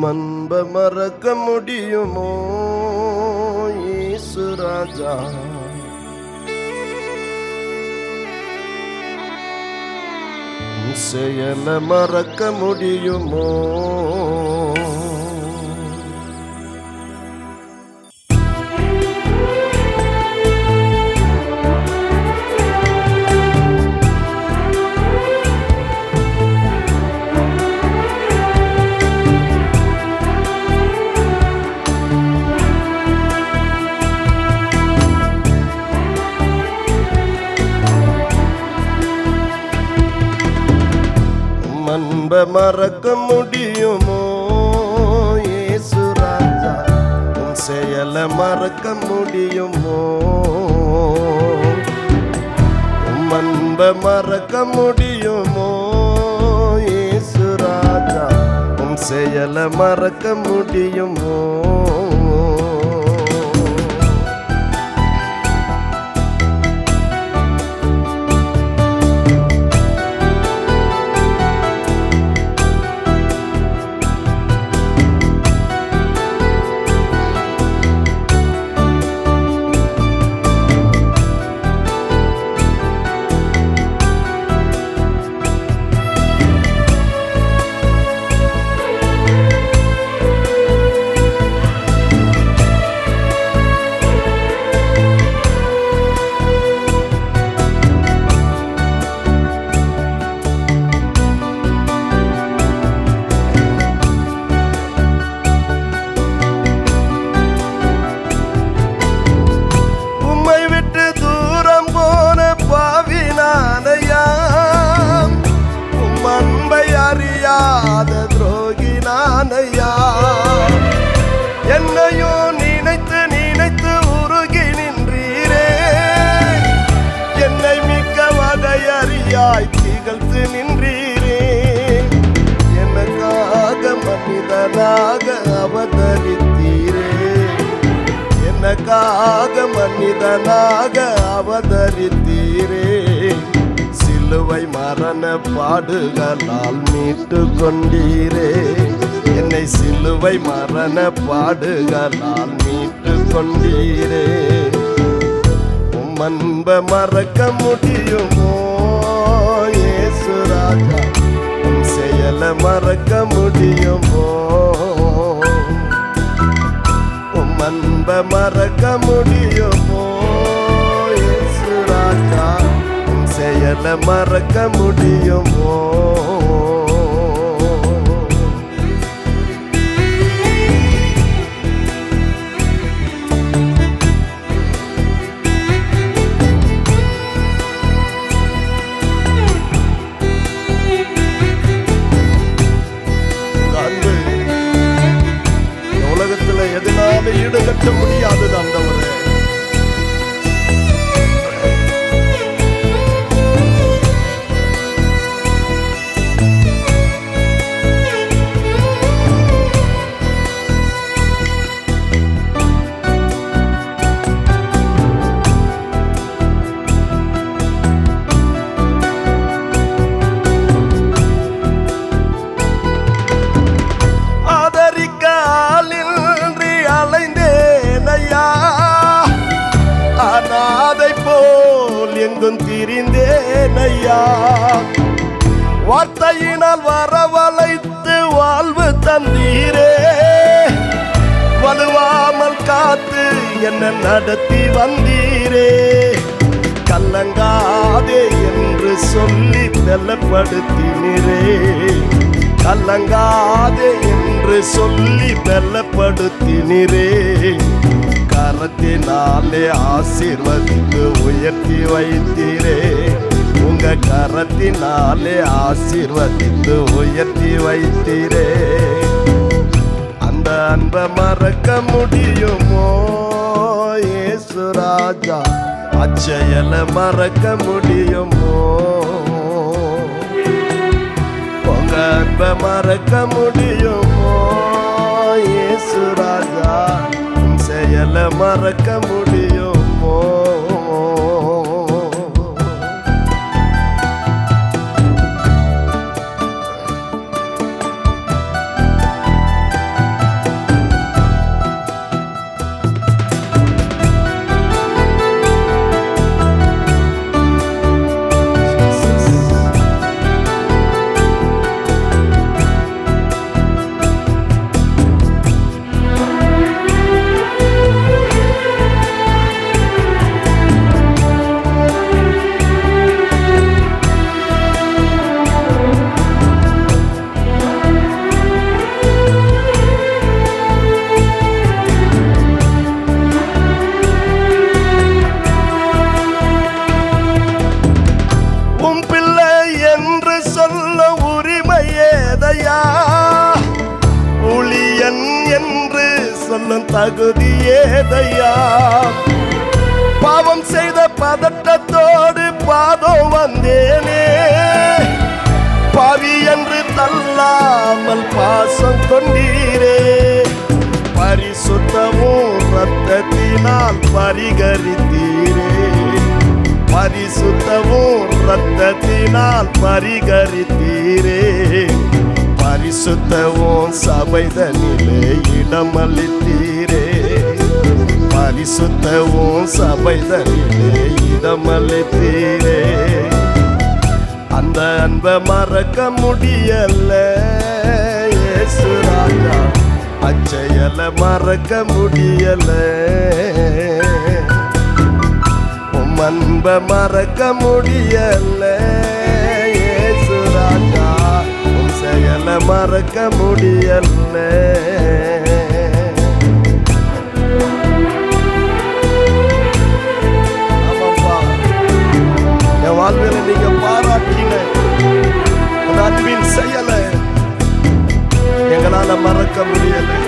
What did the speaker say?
மன்ப மறக்க முடியுமோ இயேசு ராஜா? செயல மறக்க முடியுமோ அன்ப மறக்க முடியுமோ? இயேசு ராஜா உன் செயலை மறக்க முடியுமோ? உம் அன்ப மறக்க முடியுமோ? இயேசு ராஜா உன் செயலை மறக்க முடியுமோ? மனிதனாக மனிதனாக அவதரித்தீரே. சிலுவை மரண பாடுகளால் மீட்டு கொண்டீரே என்னை சிலுவை மரண பாடுகளால் மீட்டு கொண்டீரே உம் அன்ப மறக்க முடியுமோ? இயேசு ராஜா உம் மறக்க முடியுமோ? மறக்க முடியுமோ? இயேசு ராஜா செயல மறக்க முடியுமோ? வார்த்தையினால் வரவழைத்து வாழ்வு தந்தீரே. வலுவாமல் காத்து என்ன நடத்தி வந்தீரே. கல்லங்காதே என்று சொல்லி பலப்படுத்தினரே. கலங்காதே என்று சொல்லி பலப்படுத்தினரே. கரத்தினாலே ஆசீர்வதித்து உயர்த்தி வைத்தீரே. கரத்தினாலே ஆசீர்வதித்து உயர்த்தி வைத்தீரே. அந்த அன்பை மறக்க முடியுமோ? ஏசுராஜா ராஜா மறக்க முடியுமோ? உங்க அன்பை மறக்க முடியுமோ? ஏசுராஜா ராஜா செயல மறக்க முடியும்? சொல்லும் தகுதி ஏதையா பாவம் செய்த பதட்டத்தோடு பாதோ வந்தேனே. பாவி என்று தள்ளாமல் பாசம் கொண்டீரே பரிசுத்தமும் ரத்தத்தினால் பரிகரித்தீரே. பரிசுத்தமும் ரத்தத்தினால் பரிகரித்தீரே. பரிசுத்தவும் சபைதனிலே இடமளித்தீர். பரிசுத்தவும் சபைதனிலே இடமளித்தீரே அந்த அன்பை மறக்க முடியல இயேசு ராஜா. அச்செயல மறக்க முடியல. உம் அன்பை மறக்க முடியல இயேசு ராஜா. உம் செயலை மறக்க முடியல. Gabriela.